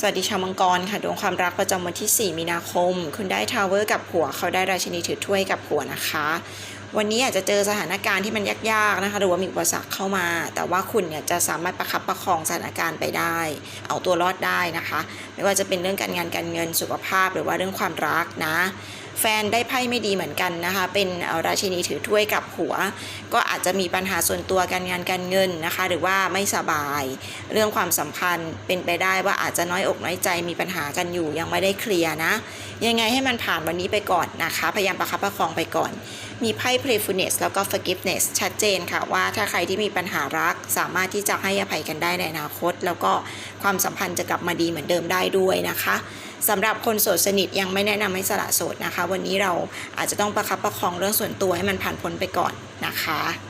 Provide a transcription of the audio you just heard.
สวัสดีชาวมังกรค่ะดวงความรักประจำวันที่ 4 มีนาคม คุณได้ทาวเวอร์กับผัว เขาได้ราชินีถือถ้วยกับผัวนะคะ วันนี้อาจจะเจอสถานการณ์ที่มันยากๆนะคะหรือว่ามีอุปสรรคเข้ามา แต่ว่าคุณเนี่ยจะสามารถประคับประคองสถานการณ์ไปได้ เอาตัวรอดได้นะคะ ไม่ว่าจะเป็นเรื่องการงานการเงินสุขภาพหรือว่าเรื่องความรักนะแฟนได้ไพ่ไม่ดีเหมือนกันนะคะ เป็นราชินีถือถ้วยกับหัว ก็อาจจะมีปัญหาส่วนตัวการงานการเงินนะคะ หรือว่าไม่สบาย เรื่องความสัมพันธ์เป็นไปได้ว่าอาจจะน้อยอกน้อยใจมีปัญหากันอยู่ยังไม่ได้เคลียร์นะ ยังไงให้มันผ่านวันนี้ไปก่อนนะคะ พยายามประคับประคองไปก่อน มีไพ่ playfulness แล้วก็ forgiveness ชัดเจนค่ะว่าถ้าใครที่มีปัญหารัก สามารถที่จะให้อภัยกันได้ในอนาคต แล้วก็ความสัมพันธ์จะกลับมาดีเหมือนเดิมได้ด้วยนะคะสำหรับคนโสดสนิทยังไม่แนะนำให้สละโสดนะคะ วันนี้เราอาจจะต้องประคับประคองเรื่องส่วนตัวให้มันผ่านพ้นไปก่อนนะคะ